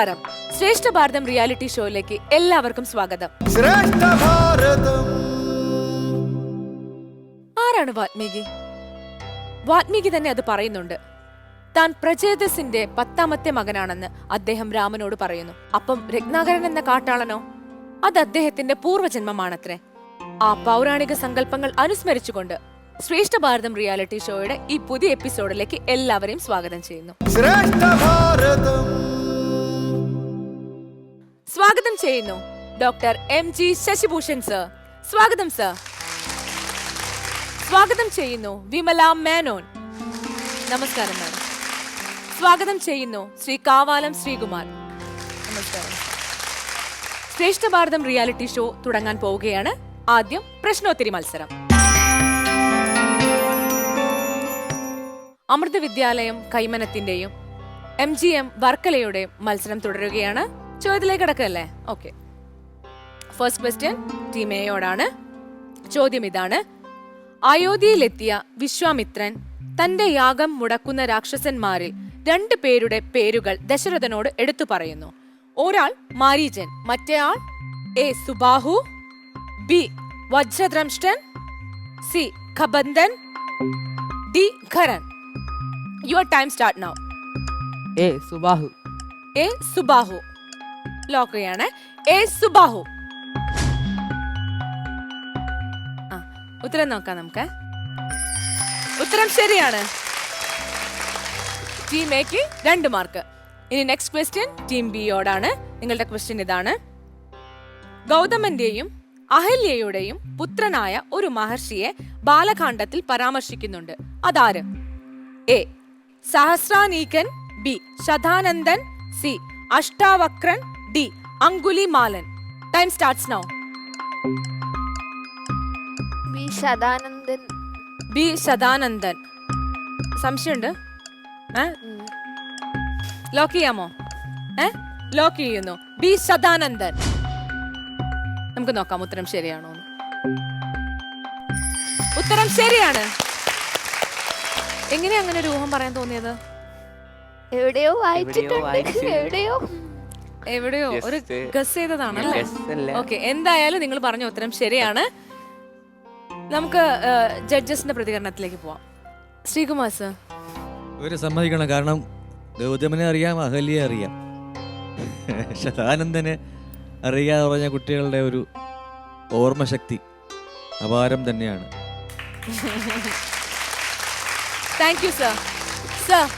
നമസ്കാരം. ശ്രേഷ്ഠ ഭാരതം റിയാലിറ്റി ഷോയിലേക്ക് എല്ലാവർക്കും സ്വാഗതം. ശ്രേഷ്ഠ ഭാരതം. ആരാണ് വാൽമീകി വാൽമീകി തന്നെ അത് പറയുന്നുണ്ട്. താൻ പ്രചേതസിന്റെ പത്താമത്തെ മകനാണെന്ന് അദ്ദേഹം രാമനോട് പറയുന്നു. അപ്പം രത്നാകരൻ എന്ന കാട്ടാളനോ? അത് അദ്ദേഹത്തിന്റെ പൂർവജന്മമാണത്രേ. ആ പൗരാണിക സങ്കല്പങ്ങൾ അനുസ്മരിച്ചുകൊണ്ട് ശ്രേഷ്ഠ ഭാരതം റിയാലിറ്റി ഷോയുടെ ഈ പുതിയ എപ്പിസോഡിലേക്ക് എല്ലാവരെയും സ്വാഗതം ചെയ്യുന്നു. ശ്രേഷ്ഠ ഭാരതം. സ്വാഗതം ചെയ്യുന്നു. Doctor M G Sasibhushan sir. സ്വാഗതം സർ. സ്വാഗതം ചെയ്യുന്നു വിമല മേനോൻ. നമസ്കാരം മാഡം. സ്വാഗതം ചെയ്യുന്നു ശ്രീ കാവാലം ശ്രീകുമാർ. നമസ്കാരം ശ്രേഷ്ഠ ഭാരതം റിയാലിറ്റി ഷോ തുടങ്ങാൻ പോവുകയാണ് ആദ്യം പ്രശ്നോത്തരി മത്സരം. അമൃത വിദ്യാലയം കൈമനത്തിന്റെയും എം ജി എം വർക്കലയുടെയും മത്സരം തുടരുകയാണ്. ചോദ്യത്തിലേക്ക് കിടക്കല്ലേ? ഓക്കെ ഫസ്റ്റ് ക്വസ്റ്റ്യൻ ടീം എയോടാണ് ചോദ്യം ഇതാണ്. അയോധ്യയിലെത്തിയ വിശ്വാമിത്രൻ തന്റെ യാഗം മുടക്കുന്ന രാക്ഷസന്മാരിൽ രണ്ട് പേരുടെ പേരുകൾ ദശരഥനോട് എടുത്തു പറയുന്നു. ഒരാൾ മാരീജൻ മറ്റേയാൾ A Subahu B വജ്രദ്രംഷ്ടൻ C ഖബന്ധൻ D Kharan. Your time start now A Subahu. A Subahu. Lock ചെയ്യാണ് എ സുബാഹു. ഉത്തരം നോക്കാം നമുക്ക്. ഉത്തരം ശരിയാണ്. ടീം എക്ക് രണ്ട് മാർക്ക് ഇനി നെക്സ്റ്റ് ക്വസ്റ്റ്യൻ ടീം ബിയോടാണ് നിങ്ങളുടെ ക്വസ്റ്റ്യൻ ഇതാണ്. ഗൗതമന്റെയും അഹല്യയുടെയും പുത്രനായ ഒരു മഹർഷിയെ ബാലകാണ്ഡത്തിൽ പരാമർശിക്കുന്നുണ്ട്. അതാര്? A സഹസ്രാനീകൻ B Shatanandan C അഷ്ടാവക്രൻ D അങ്കുലി മാലൻ. Time starts now B Sadanandan. B ശതാനന്ദൻ സംശയമുണ്ട്? ഏ? ലോക്ക് ചെയ്യാമോ? ഏ? ലോക്ക് ചെയ്യുന്നു. ബി ശതാനന്ദൻ നമുക്ക് നോക്കാം ഉത്തരം ശരിയാണോ ഉത്തരം ശരിയാണ്. എങ്ങനെയാ അങ്ങനെ ഒരു ഊഹം പറയാൻ തോന്നിയത്? എവിടെയോ വായിച്ചിട്ടുണ്ട്. എവിടെയോ. എവിടെയോ ഒരു ഗസ് ചെയ്തതാണ് ഓക്കെ എന്തായാലും നിങ്ങൾ പറഞ്ഞ ഉത്തരം ശരിയാണ്. നമുക്ക് ജഡ്ജസിന്റെ പ്രതികരണത്തിലേക്ക് പോവാം. ശ്രീകുമാർ സർ ഇവർ സമ്മതിക്കണം കാരണം ഗൗതമനെ അറിയാം അഹല്യെ അറിയാം. ശതാനന്ദനെ അറിയാതെ പറഞ്ഞ കുട്ടികളുടെ ഒരു ഓർമ്മശക്തി അപാരം തന്നെയാണ്. താങ്ക് യു സർ സർ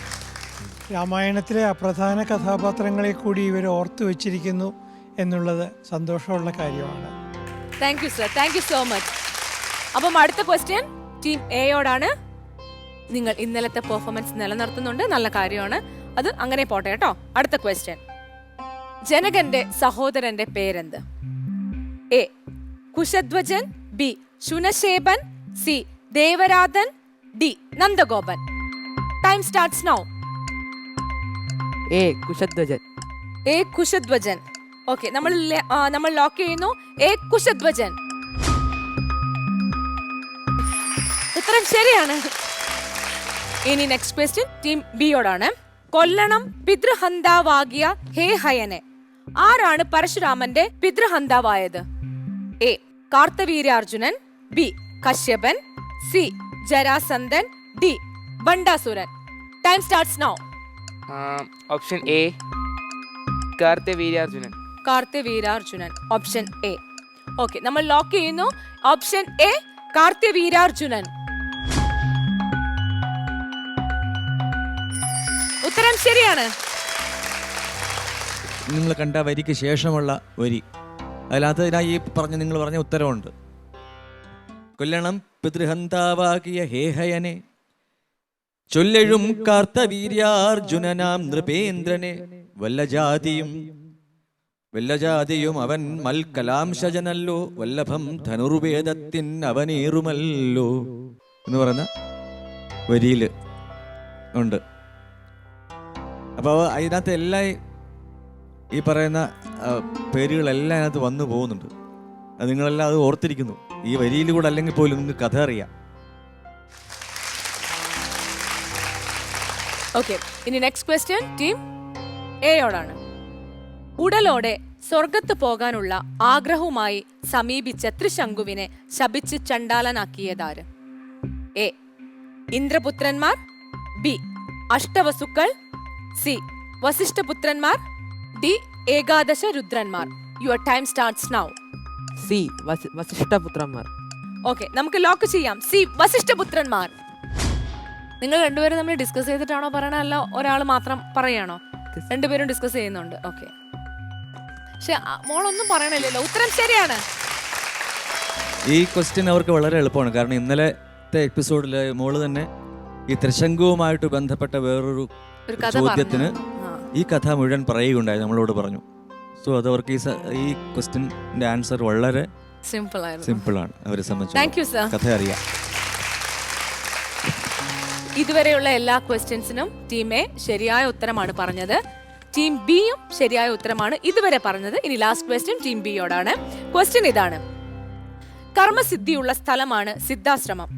രാമായണത്തിലെ അപ്രധാന കഥാപാത്രങ്ങളെ കൂടി ഇവർ ഓർത്തു വച്ചിരിക്കുന്നു എന്നുള്ളത് സന്തോഷമുള്ള കാര്യമാണ്. Thank you sir thank you so much അപ്പം അടുത്ത ക്വസ്റ്റ്യൻ ടീം എയോടാണ് നിങ്ങൾ ഇന്നലത്തെ പെർഫോമൻസ് നിലനിർത്തുന്നുണ്ട്. നല്ല കാര്യമാണ്. അത് അങ്ങനെ പോട്ടെ കേട്ടോ. അടുത്ത ക്വസ്റ്റ്യൻ ജനകന്റെ സഹോദരന്റെ പേരെന്ത്? A Kushadhwajan. B ശുനശേബൻ. C Devaradhan. D Nandagopan. Time starts now A Kushadhwajan. A Kushadhwajan. Okay നമ്മൾ നമ്മൾ ലോക്ക് ചെയ്യുന്നു. എ കുശധ്വജൻ. ഉത്തരം ശരിയാണ്. ഇനി നെക്സ്റ്റ് ക്വസ്റ്റ്യൻ ടീം ബിയോടാണ് കൊല്ലണം പിതൃഹന്താവാകിയ ഹേ ഹയനെ. ആരാണ് പരശുരാമന്റെ പിതൃഹന്താവായത്? A Karthaviryarjunan B Kashyapan C Jarasandhan D ബണ്ടാസുരൻ time starts now option A Karti Veerarjunan Karti Veerarjunan option A okay നമ്മൾ ലോക്ക് ചെയ്യുന്നു. ഓപ്ഷൻ എ കാർത്തിവീരാർജുനൻ ഉത്തരം ശരിയാണ്. നിങ്ങൾ കണ്ട വരിക്ക് ശേഷമുള്ള വരി. അതിനകത്ത് ഞാൻ ഈ പറഞ്ഞ നിങ്ങൾ പറഞ്ഞ ഉത്തരവുണ്ട്. കൊല്ലണം പിതൃഹന്താവാകിയ ഹേഹയനെ ചൊല്ലെഴും കാർത്തവീര്യാർജുനനാം നൃപേന്ദ്രനെ. വല്ല ജാതിയും വല്ല ജാതിയും അവൻ മൽക്കലാംശജനല്ലോ വല്ലഭം ധനുർവേദത്തിൻ അവനേറുമല്ലോ. എന്ന് പറഞ്ഞ വരിയിൽ ഉണ്ട്. അപ്പോൾ അതിനകത്ത് എല്ലാം ഈ പറയുന്ന പേരുകളെല്ലാം അതിനകത്ത് വന്നു പോകുന്നുണ്ട്. അത് നിങ്ങളെല്ലാം അത് ഓർത്തിരിക്കുന്നു. ഈ വരിയിൽ കൂടെ അല്ലെങ്കിൽ പോലും നിങ്ങൾക്ക് കഥ അറിയാം. ഓക്കെ ഇനി നെക്സ്റ്റ് ക്വസ്റ്റ്യൻ ടീം എയോടാണ് ഉടലോടെ സ്വർഗത്ത് പോകാനുള്ള ആഗ്രഹവുമായി സമീപിച്ച ത്രിശങ്കുവിനെ ശപിച്ച് ചണ്ടാലനാക്കിയതാര് എ ഇന്ദ്രപുത്രന്മാർ. ബി അഷ്ടവസുക്കൾ. സി വസിഷ്ഠപുത്രന്മാർ. ഡി ഏകാദശ രുദ്രന്മാർ. Your time starts now C വസി വസിഷ്ഠപുത്രന്മാർ. ഓക്കെ നമുക്ക് ലോക്ക് ചെയ്യാം. സി വസിഷ്ഠപുത്രന്മാർ. നിങ്ങൾ രണ്ടുപേരും നമ്മൾ ഡിസ്കസ് ചെയ്തിട്ടാണോ പറയണ അല്ല ഒരാൾ മാത്രം പറയാണോ? രണ്ടുപേരും ഡിസ്കസ് ചെയ്യുന്നുണ്ട്. ഓക്കെ പക്ഷെ മോളൊന്നും പറയണില്ലല്ലോ. ഉത്തരം ശരിയാണ്. ഈ ക്വസ്റ്റ്യൻ അവർക്ക് വളരെ എളുപ്പമാണ്. കാരണം ഇന്നലത്തെ എപ്പിസോഡിൽ മോൾ തന്നെ ഈ ത്രിശങ്കുവുമായിട്ട് ബന്ധപ്പെട്ട വേറൊരു ചോദ്യത്തിന് ഈ കഥ മുഴുവൻ പറയുകയുണ്ടായി. നമ്മളോട് പറഞ്ഞു. സോ അത് അവർക്ക് ഈ ക്വസ്റ്റ്യന്റെ ആൻസർ വളരെ സിമ്പിൾ ആണ്. താങ്ക് സംബന്ധിച്ച് കഥ അറിയാം ഇതുവരെയുള്ള എല്ലാ ക്വസ്റ്റ്യൻസിനും ടീം എ ശരിയായ ഉത്തരമാണ് പറഞ്ഞത്. ടീം ബിയും ശരിയായ ഉത്തരമാണ് ഇതുവരെ പറഞ്ഞത്. ഇനി ലാസ്റ്റ് ക്വസ്റ്റ്യൻ ടീം ബിയോടാണ് ക്വസ്റ്റ്യൻ ഇതാണ്. കർമ്മസിദ്ധിയുള്ള സ്ഥലമാണ് സിദ്ധാശ്രമം.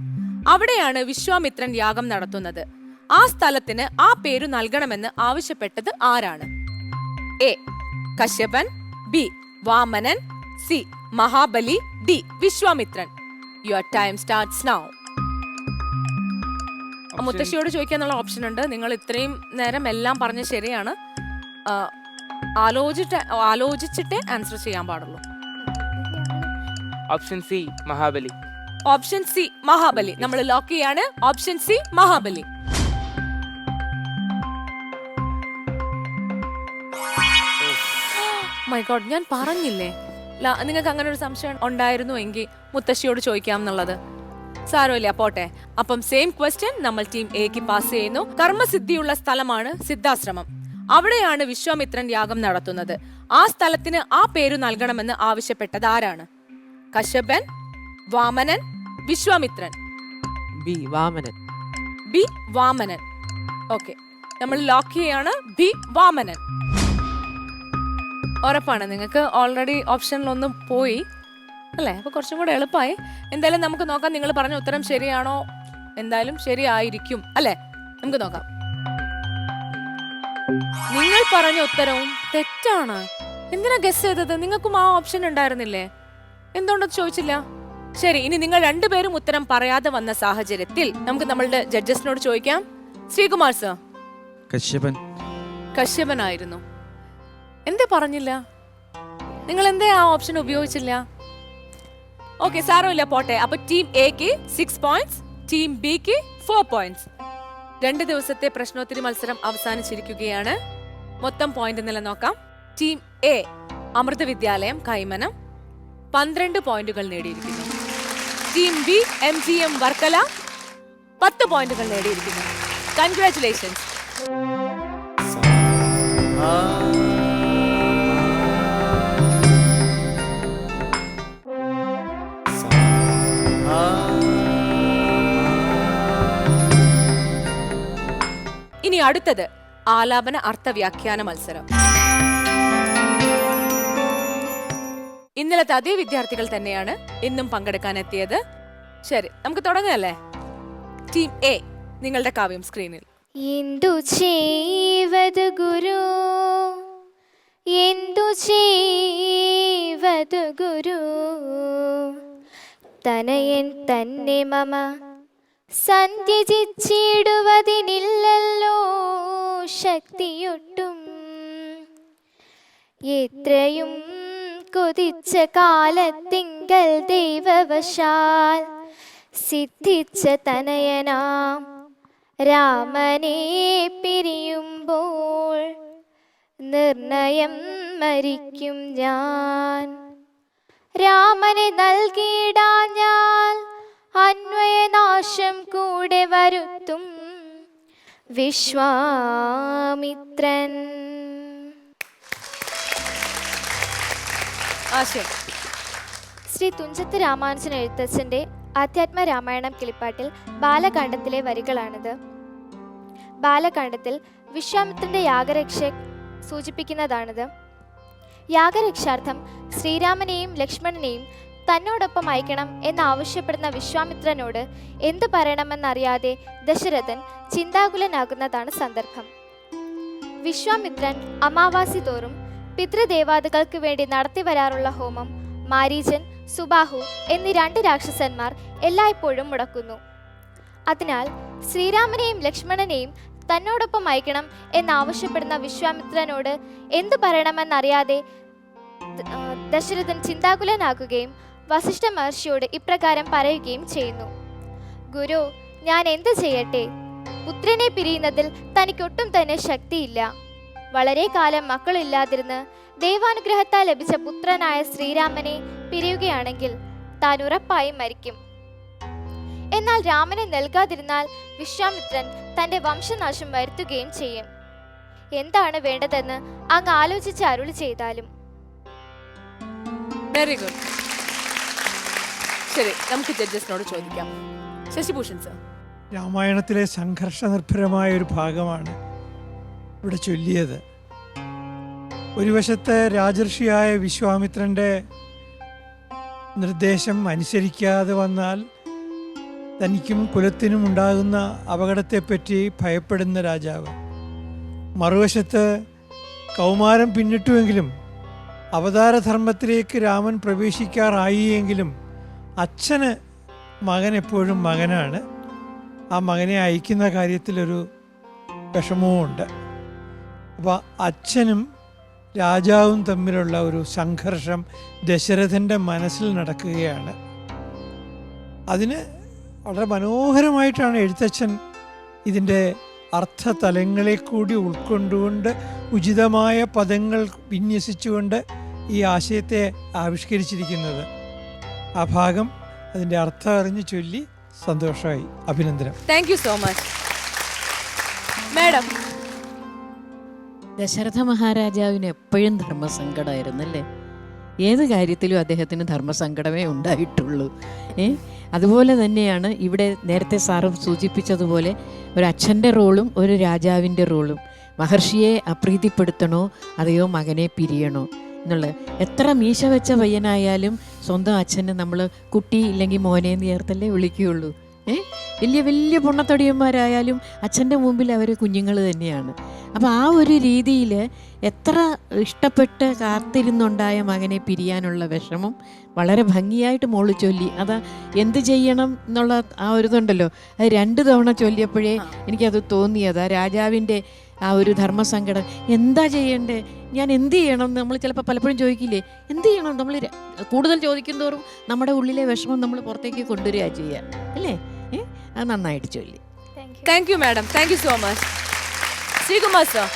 അവിടെയാണ് വിശ്വാമിത്രൻ യാഗം നടത്തുന്നത്. ആ സ്ഥലത്തിന് ആ പേരു നൽകണമെന്ന് ആവശ്യപ്പെട്ടത് ആരാണ്? A Kashyapan B Vamanan C Mahabali D Vishwamitran. Your time starts now മുത്തശ്ശിയോട് ചോദിക്കാന്നുള്ള ഓപ്ഷൻ ഉണ്ട്. നിങ്ങൾ ഇത്രയും നേരം എല്ലാം പറഞ്ഞ ശരിയാണ്. ആ, ആലോചിച്ചിട്ട് ആലോചിച്ചിട്ടേ ആൻസർ ചെയ്യാൻ പാടുള്ളൂ. Option C Mahabali option C Mahabali നമ്മൾ ലോക്ക് ചെയ്യാണ്. Option C Mahabali my God ഞാൻ പറഞ്ഞില്ലേ? നിങ്ങൾക്ക് അങ്ങനെ ഒരു സംശയം ഉണ്ടായിരുന്നു എങ്കിൽ മുത്തശ്ശിയോട് ചോദിക്കാം എന്നുള്ളത്. സാരമില്ല പോട്ടെ അപ്പം സെയിം ക്വസ്റ്റ്യൻ നമ്മൾ ടീം എക്ക് പാസ് ചെയ്യുന്നു. കർമ്മസിദ്ധിയുള്ള സ്ഥലമാണ് സിദ്ധാശ്രമം. അവിടെയാണ് വിശ്വാമിത്രൻ യാഗം നടത്തുന്നത്. ആ സ്ഥലത്തിന് ആ പേരു നൽകണമെന്ന് ആവശ്യപ്പെട്ടത് ആരാണ്? കശ്യപൻ വാമനൻ വിശ്വാമിത്രൻ. B Vamanan. B Vamanan. Okay നമ്മൾ ലോക്ക് ചെയ്യാണ്. ബി വാമനൻ. ഉറപ്പാണ്. നിങ്ങൾക്ക് ഓൾറെഡി ഓപ്ഷനിലൊന്നും പോയി. അല്ലേ? അപ്പോൾ കുറച്ചും കൂടെ എളുപ്പമായി എന്തായാലും നമുക്ക് നോക്കാം നിങ്ങൾ പറഞ്ഞ ഉത്തരം ശരിയാണോ? എന്തായാലും ശരിയായിരിക്കും. അല്ലേ? നമുക്ക് നോക്കാം. നിങ്ങൾ പറഞ്ഞ ഉത്തരവും തെറ്റാണ്. എന്തിനാ ഗസ് ചെയ്തത്? നിങ്ങൾക്കും ആ ഓപ്ഷൻ ഉണ്ടായിരുന്നില്ലേ? എന്തുകൊണ്ടത് ചോദിച്ചില്ല? ശരി ഇനി നിങ്ങൾ രണ്ടുപേരും ഉത്തരം പറയാതെ വന്ന സാഹചര്യത്തിൽ നമുക്ക് നമ്മളുടെ ജഡ്ജസിനോട് ചോദിക്കാം. ശ്രീകുമാർ സർ കശ്യപൻ. കശ്യപനായിരുന്നു. എന്തേ പറഞ്ഞില്ല? നിങ്ങൾ എന്തേ ആ ഓപ്ഷൻ ഉപയോഗിച്ചില്ല? ഓക്കെ സാരമില്ല പോട്ടെ. അപ്പൊ ടീം എക്ക് സിക്സ് പോയിന്റ്സ് ടീം ബിക്ക് ഫോർ പോയിന്റ്സ് രണ്ട് ദിവസത്തെ പ്രശ്നോത്തരി മത്സരം അവസാനിച്ചിരിക്കുകയാണ്. മൊത്തം പോയിന്റ് നില നോക്കാം. ടീം എ അമൃത വിദ്യാലയം കൈമനം. പന്ത്രണ്ട് പോയിന്റുകൾ നേടിയിരിക്കുന്നു. Team B M G M Varkala. പത്ത് പോയിന്റുകൾ നേടിയിരിക്കുന്നു. കൺഗ്രാറ്റുലേഷൻസ് അടുത്തത് ആലാപന അർത്ഥവ്യാഖ്യാന മത്സരം. ഇന്നലത്തെ അതേ വിദ്യാർത്ഥികൾ തന്നെയാണ് ഇന്നും പങ്കെടുക്കാൻ എത്തിയത് ശരി നമുക്ക് തുടങ്ങല്ലേ ടീം എ നിങ്ങളുടെ കാവ്യം സ്ക്രീനിൽ എന്തു ചെയ്വത് ഗുരു? എന്തു ചെയ്വത് ഗുരു? തനയൻ തന്നെ മമ സന്ധ്യജിച്ചിടുവതിനില്ലല്ലോ ശക്തിയൊട്ടും. എത്രയും കൊതിച്ച കാലത്തിങ്കൽ ദൈവവശാൽ സിദ്ധിച്ച തനയനാം രാമനെ പിരിയുമ്പോൾ നിർണയം മരിക്കും ഞാൻ. രാമനെ നൽകിയിടാൻ ഞാൻ അന്വയനാശം കൂടെ വരുത്തും വിശ്വാമിത്രൻ. ആശയം. ശ്രീ തുഞ്ചത്ത് രാമാനുജൻ എഴുത്തച്ഛന്റെ ആധ്യാത്മ രാമായണം കിളിപ്പാട്ടിൽ ബാലകാണ്ഡത്തിലെ വരികളാണിത്. ബാലകാണ്ഡത്തിൽ വിശ്വാമിത്രന്റെ യാഗരക്ഷ സൂചിപ്പിക്കുന്നതാണിത്. യാഗരക്ഷാർത്ഥം ശ്രീരാമനെയും ലക്ഷ്മണനെയും തന്നോടൊപ്പം അയക്കണം എന്നാവശ്യപ്പെടുന്ന വിശ്വാമിത്രനോട് എന്തു പറയണമെന്നറിയാതെ ദശരഥൻ ചിന്താകുലനാകുന്നതാണ് സന്ദർഭം. വിശ്വാമിത്രൻ അമാവാസി തോറും പിതൃദേവാദികൾക്ക് വേണ്ടി നടത്തി വരാറുള്ള ഹോമം മാരീജൻ സുബാഹു എന്നീ രണ്ട് രാക്ഷസന്മാർ എല്ലായ്പ്പോഴും മുടക്കുന്നു. അതിനാൽ ശ്രീരാമനെയും ലക്ഷ്മണനെയും തന്നോടൊപ്പം അയക്കണം എന്നാവശ്യപ്പെടുന്ന വിശ്വാമിത്രനോട് എന്തു പറയണമെന്നറിയാതെ ദശരഥൻ ചിന്താകുലനാകുകയും വസിഷ്ഠ മഹർഷിയോട് ഇപ്രകാരം പറയുകയും ചെയ്യുന്നു. ഗുരു ഞാൻ എന്ത് ചെയ്യട്ടെ? പുത്രനെ പിരിയുന്നതിൽ തനിക്കൊട്ടും തന്നെ ശക്തിയില്ല. വളരെ കാലം മക്കളില്ലാതിരുന്ന് ദൈവാനുഗ്രഹത്താൽ ലഭിച്ച പുത്രനായ ശ്രീരാമനെ പിരിയുകയാണെങ്കിൽ താൻ ഉറപ്പായും മരിക്കും. എന്നാൽ രാമനെ നൽകാതിരുന്നാൽ വിശ്വാമിത്രൻ തന്റെ വംശനാശം വരുത്തുകയും ചെയ്യും. എന്താണ് വേണ്ടതെന്ന് അങ്ങ് ആലോചിച്ച് അരുളി ചെയ്താലും. വെരി ഗുഡ് ശരി നമുക്ക് ജഡ്ജസിനോട് ചോദിക്കാം. ശശിഭൂഷൺ സർ. രാമായണത്തിലെ സംഘർഷ നിർഭരമായ ഒരു ഭാഗമാണ് ഇവിടെ ചൊല്ലിയത്. ഒരു വശത്ത് രാജർഷിയായ വിശ്വാമിത്രന്റെ നിർദ്ദേശം അനുസരിക്കാതെ വന്നാൽ തനിക്കും കുലത്തിനും ഉണ്ടാകുന്ന അപകടത്തെപ്പറ്റി ഭയപ്പെടുന്ന രാജാവ്. മറുവശത്ത് കൗമാരം പിന്നിട്ടുവെങ്കിലും അവതാരധർമ്മത്തിലേക്ക് രാമൻ പ്രവേശിക്കാറായി എങ്കിലും അച്ഛന് മകൻ എപ്പോഴും മകനാണ്. ആ മകനെ അയക്കുന്ന കാര്യത്തിലൊരു വിഷമവും ഉണ്ട് അപ്പോൾ അച്ഛനും രാജാവും തമ്മിലുള്ള ഒരു സംഘർഷം ദശരഥന്റെ മനസ്സിൽ നടക്കുകയാണ്. അതിന് വളരെ മനോഹരമായിട്ടാണ് എഴുത്തച്ഛൻ ഇതിന്റെ അർത്ഥതലങ്ങളെ കൂടി ഉൾക്കൊണ്ടുകൊണ്ട് ഉചിതമായ പദങ്ങൾ വിന്യസിച്ചുകൊണ്ട് ഈ ആശയത്തെ ആവിഷ്കരിച്ചിരിക്കുന്നത്. ആ ഭാഗം അതിന്റെ അർത്ഥം അറിഞ്ഞ് ചൊല്ലി സന്തോഷമായി. അഭിനന്ദനം. Thank you so much madam Dasaratha മഹാരാജാവിന് എപ്പോഴും ധർമ്മസങ്കടമായിരുന്നു അല്ലേ ഏത് കാര്യത്തിലും അദ്ദേഹത്തിന് ധർമ്മസങ്കടമേ ഉണ്ടായിട്ടുള്ളൂ. ഏ? അതുപോലെ തന്നെയാണ് ഇവിടെ നേരത്തെ സാറ് സൂചിപ്പിച്ചതുപോലെ ഒരു അച്ഛന്റെ റോളും ഒരു രാജാവിന്റെ റോളും. മഹർഷിയെ അപ്രീതിപ്പെടുത്തണോ അതെയോ മകനെ പിരിയണോ എന്നുള്ളത്. എത്ര മീശ വെച്ച പയ്യനായാലും സ്വന്തം അച്ഛന് നമ്മൾ കുട്ടി ഇല്ലെങ്കിൽ മോനെ എന്ന് ചേർത്തല്ലേ വിളിക്കുകയുള്ളൂ. ഏ? വലിയ വലിയ പൊണ്ണത്തടിയന്മാരായാലും അച്ഛന്റെ മുമ്പിൽ അവർ കുഞ്ഞുങ്ങൾ തന്നെയാണ്. അപ്പോൾ ആ ഒരു രീതിയിൽ എത്ര ഇഷ്ടപ്പെട്ട് കാത്തിരുന്നുണ്ടായ മകനെ പിരിയാനുള്ള വിഷമം വളരെ ഭംഗിയായിട്ട് മോൾ ചൊല്ലി. അതാ എന്ത് ചെയ്യണം എന്നുള്ള ആ ഒരു ഇതുണ്ടല്ലോ. അത് രണ്ട് തവണ ചൊല്ലിയപ്പോഴേ എനിക്കത് തോന്നിയത്. ആ രാജാവിന്റെ ആ ഒരു ധർമ്മസങ്കടം. എന്താ ചെയ്യേണ്ടേ? ഞാൻ എന്ത് ചെയ്യണം നമ്മൾ ചിലപ്പോൾ പലപ്പോഴും ചോദിക്കില്ലേ? എന്ത് ചെയ്യണം നമ്മൾ കൂടുതൽ ചോദിക്കും തോറും നമ്മുടെ ഉള്ളിലെ വിഷമം നമ്മൾ പുറത്തേക്ക് കൊണ്ടുവരിക ചെയ്യുക. അല്ലേ? ഏഹ് അത് നന്നായിട്ട് ചൊല്ലി. Thank you thank you madam thank you so much Sreekumar sir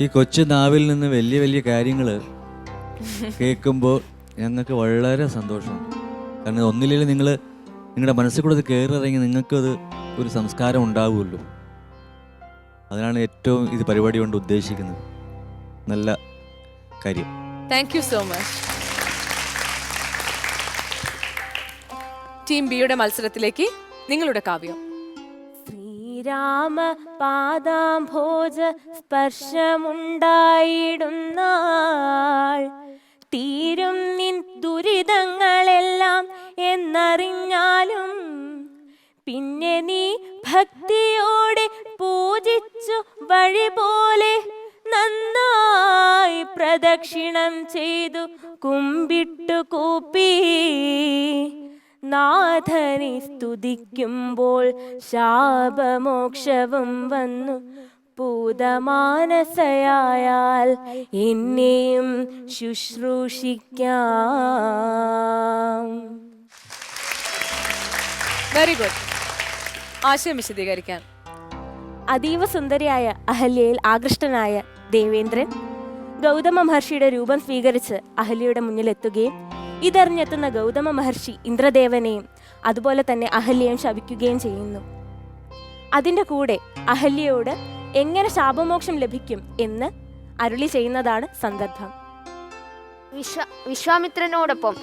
ഈ കൊച്ചു നാവിൽ നിന്ന് വലിയ വലിയ കാര്യങ്ങൾ കേൾക്കുമ്പോൾ ഞങ്ങൾക്ക് വളരെ സന്തോഷമുണ്ട് കാരണം ഒന്നില്ലെങ്കിൽ നിങ്ങൾ നിങ്ങളുടെ മനസ്സിൽ കൂടെ അത് കയറിറങ്ങി നിങ്ങൾക്കത് ഒരു സംസ്കാരം ഉണ്ടാവുമല്ലോ. അതിനാണ് ഏറ്റവും ഇത് പരിപാടി കൊണ്ട് ഉദ്ദേശിക്കുന്നത്. നല്ല കാര്യം. Thank you so much team ബിയുടെ മത്സരത്തിലേക്ക് നിങ്ങളുടെ കാവ്യം. ശ്രീരാമ പാദാം പാദാംഭോജ സ്പർശമുണ്ടായിടുന്ന തീരും നിൻ ദുരിതങ്ങളെല്ലാം എന്നറിഞ്ഞാലും പിന്നെ നീ ഭക്തിയോടെ പൂജിച്ചു വഴി പോലെ നന്നായി പ്രദക്ഷിണം ചെയ്തു കുമ്പിട്ടു കൂപ്പി. നാഥനെ സ്തുതിക്കുമ്പോൾ ശാപമോക്ഷവും വന്നു. പൂതമാനസയായാൽ എന്നെയും ശുശ്രൂഷിക്കാം. വെരി ഗുഡ് ആശയം വിശദീകരിക്കാൻ അതീവ സുന്ദരിയായ അഹല്യയിൽ ആകൃഷ്ടനായ ദേവേന്ദ്രൻ ഗൗതമ മഹർഷിയുടെ രൂപം സ്വീകരിച്ച് അഹല്യയുടെ മുന്നിലെത്തുകയും ഇതറിഞ്ഞെത്തുന്ന ഗൗതമ മഹർഷി ഇന്ദ്രദേവനെയും അതുപോലെ തന്നെ അഹല്യയും ശപിക്കുകയും ചെയ്യുന്നു. അതിന്റെ കൂടെ അഹല്യയോട് എങ്ങനെ ശാപമോക്ഷം ലഭിക്കും എന്ന് അരുളി ചെയ്യുന്നതാണ് സന്ദർഭം. വിശ്വ വിശ്വാമിത്രനോടൊപ്പം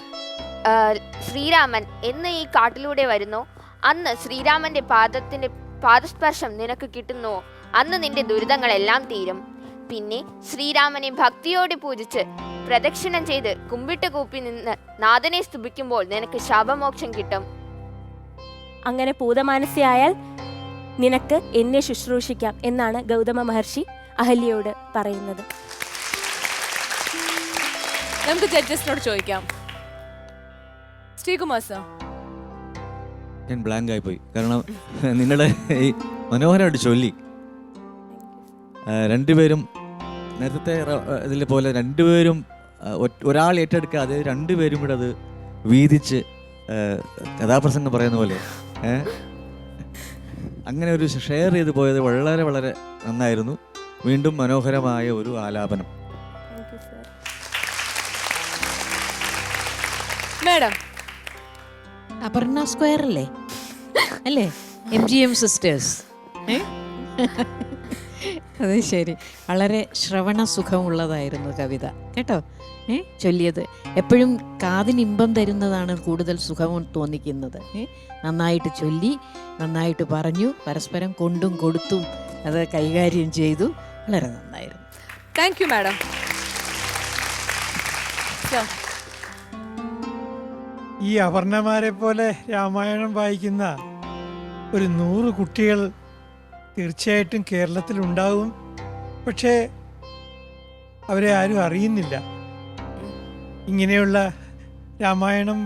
ശ്രീരാമൻ എന്ന് ഈ കാട്ടിലൂടെ വരുന്നു. അന്ന് ശ്രീരാമന്റെ പാദത്തിന്റെ പാദസ്പർശം നിനക്ക് കിട്ടുന്നുവോ അന്ന് നിന്റെ ദുരിതങ്ങളെല്ലാം തീരും. പിന്നെ ശ്രീരാമനെ ഭക്തിയോടെ പൂജിച്ച് പ്രദക്ഷിണം ചെയ്ത് കുമ്പിട്ട് കൂപ്പി നിന്ന് നാഥനെ സ്തുപിക്കുമ്പോൾ നിനക്ക് ശാപമോക്ഷം കിട്ടും. അങ്ങനെ പൂതമാനസിയായാൽ നിനക്ക് എന്നെ ശുശ്രൂഷിക്കാം എന്നാണ് ഗൗതമ മഹർഷി അഹല്യയോട് പറയുന്നത്. നമുക്ക് ജഡ്ജസിനോട് ചോദിക്കാം. ശ്രീകുമാർ സർ ഞാൻ ബ്ലാങ്ക് ആയിപ്പോയി. പോയി കാരണം നിങ്ങളുടെ ഈ മനോഹരമായിട്ട് ചൊല്ലി. രണ്ടുപേരും നേരത്തെ ഇതിൽ പോലെ രണ്ടുപേരും ഒരാൾ ഏറ്റെടുക്കാതെ രണ്ടുപേരും കൂടെ അത് വീതിച്ച് കഥാപ്രസംഗം പറയുന്ന പോലെ അങ്ങനെ ഒരു ഷെയർ ചെയ്ത് പോയത് വളരെ വളരെ നന്നായിരുന്നു. വീണ്ടും മനോഹരമായ ഒരു ആലാപനം. മാഡം അപർണ സ്ക്വയർ അല്ലേ? അല്ലേ? M G M sisters. അതെ ശരി. വളരെ ശ്രവണ സുഖമുള്ളതായിരുന്നു കവിത. കേട്ടോ? ഏ? ചൊല്ലിയത്. എപ്പോഴും കാതിന് ഇമ്പം തരുന്നതാണ് കൂടുതൽ സുഖം തോന്നിക്കുന്നത്. നന്നായിട്ട് ചൊല്ലി നന്നായിട്ട് പറഞ്ഞു പരസ്പരം കൊണ്ടും കൊടുത്തും അത് കൈകാര്യം ചെയ്തു. വളരെ നന്നായിരുന്നു. താങ്ക് യു മാഡം ഈ അപർണമാരെ പോലെ രാമായണം വായിക്കുന്ന ഒരു നൂറ് കുട്ടികൾ തീർച്ചയായിട്ടും കേരളത്തിലുണ്ടാവും. പക്ഷേ അവരെ ആരും അറിയുന്നില്ല. ഇങ്ങനെയുള്ള രാമായണം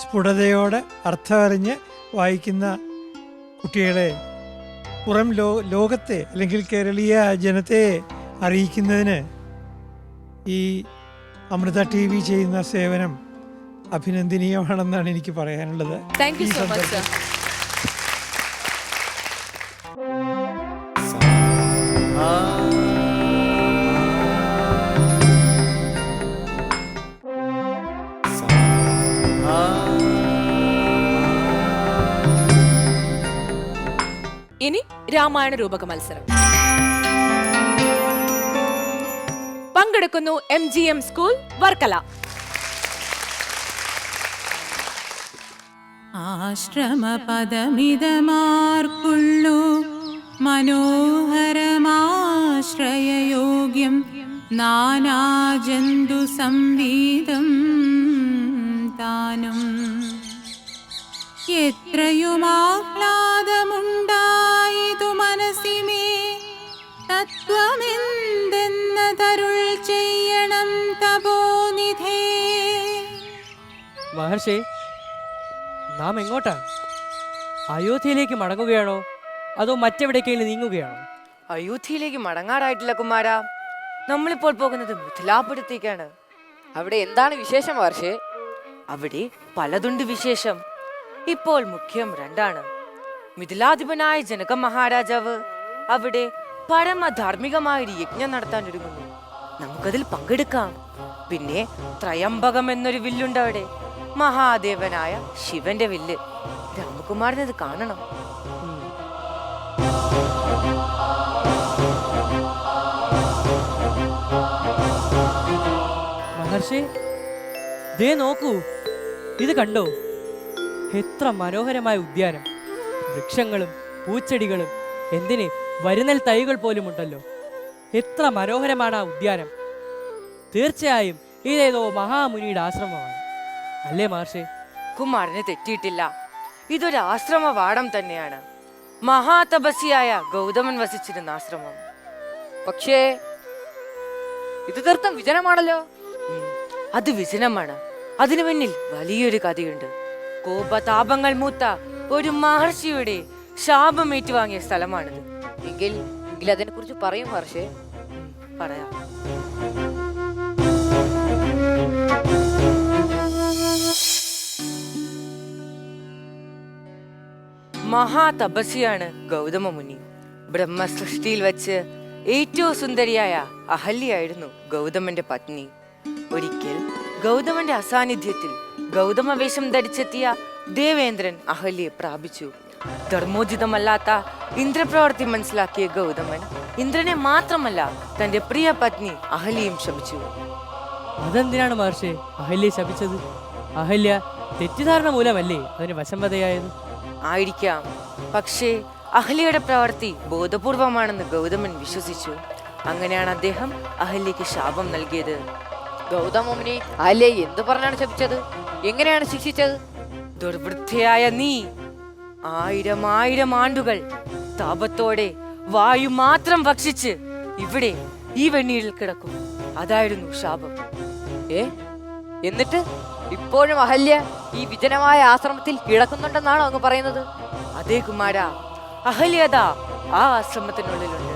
സ്ഫുടതയോടെ അർത്ഥമറിഞ്ഞ് വായിക്കുന്ന കുട്ടികളെ പുറം ലോ ലോകത്തെ അല്ലെങ്കിൽ കേരളീയ ജനത്തെ അറിയിക്കുന്നതിന് ഈ അമൃത ടി വി ചെയ്യുന്ന സേവനം അഭിനന്ദനീയമാണെന്നാണ് എനിക്ക് പറയാനുള്ളത്. Thank you so much sir ഇനി രാമായണ രൂപക മത്സരം. പങ്കെടുക്കുന്നു M G M school Varkala. ആശ്രമപദമിതമാർക്കുള്ളു. മനോഹരമാശ്രയയോഗ്യം നാനാജന്തു സംവീതം താനും. എത്രയുമാഹ്ലാദമുണ്ടായതു മനസ്സിമേ? തത്വമെന്തെന്നതരുൾ ചെയ്യണം തപോനിധേ. മഹർഷി നാം എങ്ങോട്ടാണ് അയോധ്യയിലേക്ക് മടങ്ങുകയാണോ? അതോ മറ്റെവിടേക്കെങ്കിലും നീങ്ങുകയാണോ? അയോധ്യയിലേക്ക് മടങ്ങാറായിട്ടില്ല കുമാര. നമ്മളിപ്പോൾ പോകുന്നത് മിഥിലാപുരത്തേക്കാണ് അവിടെ എന്താണ് വിശേഷം വർഷേ അവിടെ പലതുണ്ട് വിശേഷം. ഇപ്പോൾ മുഖ്യം രണ്ടാണ്. മിഥിലാധിപനായ ജനക മഹാരാജാവ് അവിടെ പരമധാർമ്മികമായൊരു യജ്ഞം നടത്താൻ ഒരുങ്ങുന്നു. നമുക്കതിൽ പങ്കെടുക്കാം. പിന്നെ ത്രയംബകം എന്നൊരു വില്ലുണ്ട് അവിടെ. മഹാദേവനായ ശിവന്റെ വില്ല്. രാമകുമാരനത് കാണണം. മഹർഷി ദേ നോക്കൂ. ഇത് കണ്ടോ? എത്ര മനോഹരമായ ഉദ്യാനം. വൃക്ഷങ്ങളും പൂച്ചെടികളും എന്തിന് വരുന്നൽ തൈകൾ പോലും ഉണ്ടല്ലോ എത്ര മനോഹരമാണ് ആ ഉദ്യാനം. തീർച്ചയായും ഇതേതോ മഹാമുനിയുടെ ആശ്രമമാണ്. അല്ലേ മഹർഷി? കുമാരന് തെറ്റിയിട്ടില്ല. ഇതൊരു ആശ്രമവാടം തന്നെയാണ്. മഹാതപസ്യായ ഗൗതമൻ വസിച്ചിരുന്ന ആശ്രമം. പക്ഷേ ഇത് തീർത്ഥം വിജനമാണല്ലോ. അത് വിജനമാണ്. അതിനു പിന്നിൽ വലിയൊരു കഥയുണ്ട്. കോപതാപങ്ങൾ മൂത്ത ഒരു മഹർഷിയുടെ ശാപം ഏറ്റുവാങ്ങിയ സ്ഥലമാണിത്. എങ്കിൽ എങ്കിൽ അതിനെ കുറിച്ച് പറയും മഹർഷി. പറയാം. മഹാതപസ്യാണ് ഗൗതമ മുനി ബ്രഹ്മസൃഷ്ടിയിൽ വച്ച് ഏറ്റവും സുന്ദരിയായ അഹല്യായിരുന്നു ഗൗതമന്റെ പത്നി. ഒരിക്കൽ ഗൗതമന്റെ അസാന്നിധ്യത്തിൽ ഗൗതമവേഷം ധരിച്ചെത്തിയ ദേവേന്ദ്രൻ അഹല്യെ പ്രാപിച്ചു. ധർമ്മോചിതമല്ലാത്ത ഇന്ദ്രപ്രവർത്തി മനസ്സിലാക്കിയ ഗൗതമൻ ഇന്ദ്രനെ മാത്രമല്ല തന്റെ പ്രിയ പത്നി അഹല്യയും ശപിച്ചു. അതെന്തിനാണ് മഹർഷി അഹല്യെ ശപിച്ചത്? അഹല്യ തെറ്റിദ്ധാരണ മൂലമല്ലേ അതിന് വശംവതയായത് ആയിരിക്കാം. പക്ഷേ അഹല്യയുടെ പ്രവൃത്തി ബോധപൂർവമാണെന്ന് ഗൗതമൻ വിശ്വസിച്ചു. അങ്ങനെയാണ് അദ്ദേഹം അഹല്യയ്ക്ക് ശാപം നൽകിയത്. ഗൗതമനെ അല്ലെ എന്തു പറഞ്ഞാണ് ശപിച്ചത്? എങ്ങനെയാണ് ശിക്ഷിച്ചത്? ദുർവൃത്തിയായ നീ ആയിരം ആയിരം ആണ്ടുകൾ താപത്തോടെ വായു മാത്രം ഭക്ഷിച്ച് ഇവിടെ ഈ വെണ്ണീരിൽ കിടക്കും. അതായിരുന്നു ശാപം. ഏ? എന്നിട്ട് ഇപ്പോഴും അഹല്യ ഈ വിജനമായ ആശ്രമത്തിൽ കിടക്കുന്നുണ്ടെന്നാണോ അങ്ങ് പറയുന്നത്? അതെ കുമാര അഹല്യത ആ ആശ്രമത്തിനുള്ളിലുണ്ട്.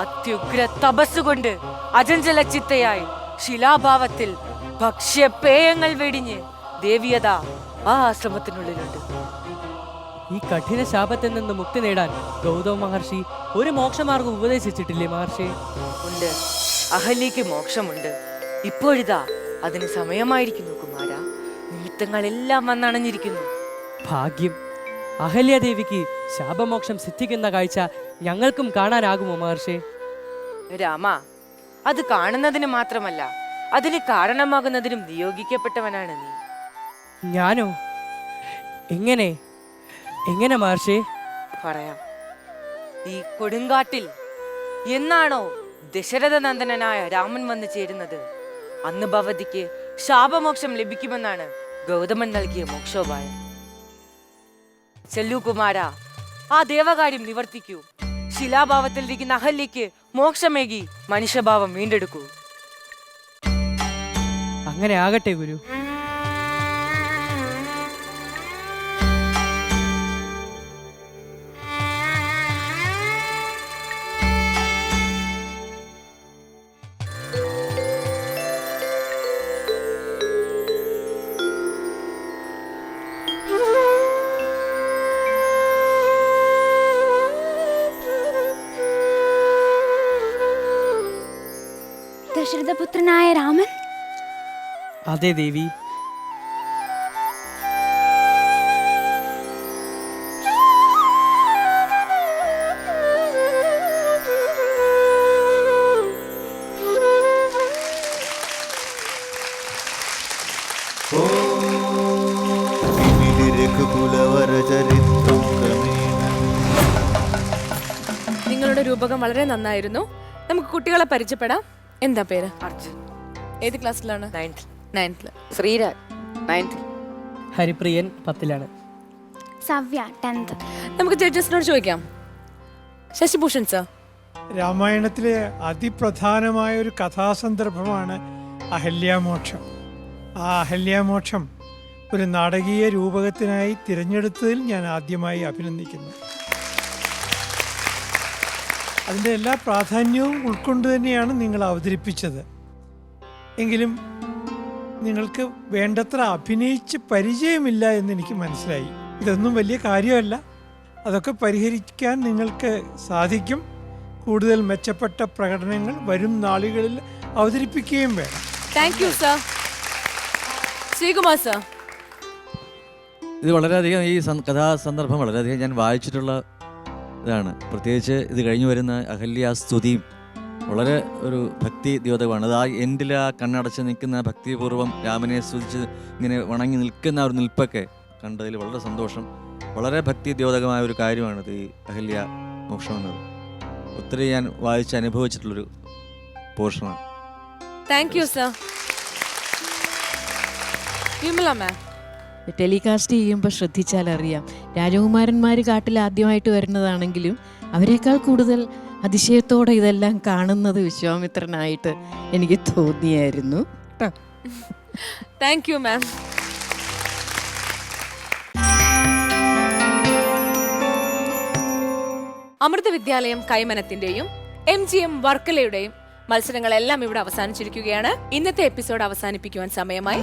അത്യുഗ്ര തപസ്സുകൊണ്ട് അജഞ്ചല ചിത്തയായി ശിലാഭാവത്തിൽ ഭക്ഷ്യപേയങ്ങൾ വെടിഞ്ഞ് ദേവിയത ആ ആശ്രമത്തിനുള്ളിലുണ്ട്. ഈ കഠിന ശാപത്തിൽ നിന്ന് മുക്തി നേടാൻ ഗൗതമ മഹർഷി ഒരു മോക്ഷമാർഗം ഉപദേശിച്ചിട്ടില്ലേ മഹർഷി? ഉണ്ട്. അഹല്യയ്ക്ക് മോക്ഷമുണ്ട്. ഇപ്പോഴിതാ അതിന് സമയമായിരിക്കുന്നു കുമാര. നിമിത്തങ്ങളെല്ലാം വന്നണഞ്ഞിരിക്കുന്നു. ഭാഗ്യം. അഹല്യാദേവിക്ക് ശാപമോക്ഷം സിദ്ധിക്കുന്ന കാഴ്ച ഞങ്ങൾക്കും കാണാനാകുമോ മഹർഷി? രാമ അത് കാണുന്നതിന് മാത്രമല്ല അതിന് കാരണമാകുന്നതിനും നിയോഗിക്കപ്പെട്ടവനാണ് നീ. ഞാനോ? എങ്ങനെ? എങ്ങനെ മഹർഷി? പറയാം. ഈ കൊടുങ്കാട്ടിൽ എന്നാണോ ദശരഥ നന്ദനായ രാമൻ വന്നു ചേരുന്നത്? അന്ന് ഭവതിക്ക് ശാപമോക്ഷം ലഭിക്കുമെന്നാണ് ഗൗതമൻ നൽകിയ മോക്ഷോപായം. ചെല്ലു കുമാര ആ ദേവകാര്യം നിവർത്തിക്കൂ. ശിലാഭാവത്തിൽ ഇരിക്കുന്ന അഹല്യയ്ക്ക് മോക്ഷമേകി മനുഷ്യഭാവം വീണ്ടെടുക്കൂ. അങ്ങനെ ആകട്ടെ ഗുരു അതെ ദേവി. നിങ്ങളുടെ രൂപകം വളരെ നന്നായിരുന്നു. നമുക്ക് കുട്ടികളെ പരിചയപ്പെടാം. എന്താ പേര്? അർജുൻ. ഏത് ക്ലാസ്സിലാണ് നയൻത് നയൻത്തിൽ ശ്രീരാജ് നയൻത്തിൽ ഹരിപ്രിയൻ പത്തിലാണ്. സവ്യ ടെൻത്ത് നമുക്ക് ജഡ്ജസിനോട് ചോദിക്കാം. ശശിഭൂഷൺ സർ രാമായണത്തിലെ അതിപ്രധാനമായ ഒരു കഥാസന്ദർഭമാണ് അഹല്യാമോക്ഷം. ആ അഹല്യാമോക്ഷം ഒരു നാടകീയ രൂപകത്തിനായി തിരഞ്ഞെടുത്തതിൽ ഞാൻ ആദ്യമായി അഭിനന്ദിക്കുന്നു. അതിന്റെ എല്ലാ പ്രാധാന്യവും ഉൾക്കൊണ്ട് തന്നെയാണ് നിങ്ങൾ അവതരിപ്പിച്ചത്. എങ്കിലും നിങ്ങൾക്ക് വേണ്ടത്ര അഭിനയിച്ച് പരിചയമില്ല എന്ന് എനിക്ക് മനസ്സിലായി. ഇതൊന്നും വലിയ കാര്യമല്ല. അതൊക്കെ പരിഹരിക്കാൻ നിങ്ങൾക്ക് സാധിക്കും. കൂടുതൽ മെച്ചപ്പെട്ട പ്രകടനങ്ങൾ വരും നാളുകളിൽ അവതരിപ്പിക്കുകയും വേണം. Thank you sir Sreekumar sir ഇത് വളരെയധികം ഈ കഥാസന്ദർഭം വളരെയധികം ഞാൻ വായിച്ചിട്ടുള്ള ഇതാണ്. പ്രത്യേകിച്ച് ഇത് കഴിഞ്ഞു വരുന്ന അഹല്യ സ്തുതിയും വളരെ ഒരു ഭക്തി ദ്യോതകമാണ്. അത് ആ എൻഡിൽ ആ കണ്ണടച്ച് നിൽക്കുന്ന ഭക്തിപൂർവം രാമനെ സ്തുതിച്ച് ഇങ്ങനെ വണങ്ങി നിൽക്കുന്ന ഒരു നിൽപ്പൊക്കെ കണ്ടതിൽ വളരെ സന്തോഷം. വളരെ ഭക്തി ദ്യോതകമായ ഒരു കാര്യമാണിത് ഈ അഹല്യ മോക്ഷം എന്നത്. ഒത്തിരി ഞാൻ വായിച്ച് അനുഭവിച്ചിട്ടുള്ളൊരു പോർഷനാണ്. Thank you sir Vimala ma'am telecast ചെയ്യുമ്പോൾ ശ്രദ്ധിച്ചാൽ അറിയാം. രാജകുമാരന്മാർ കാട്ടിൽ ആദ്യമായിട്ട് വരുന്നതാണെങ്കിലും അവരെക്കാൾ കൂടുതൽ അതിശയത്തോടെ ഇതെല്ലാം കാണുന്നത് വിശ്വാമിത്രനായിട്ട് എനിക്ക് തോന്നിയായിരുന്നു. Thank you ma'am Amrita Vidyalayam കൈമനത്തിന്റെയും M G M വർക്കലയുടെയും മത്സരങ്ങളെല്ലാം ഇവിടെ അവസാനിച്ചിരിക്കുകയാണ്. ഇന്നത്തെ എപ്പിസോഡ് അവസാനിപ്പിക്കുവാൻ സമയമായി.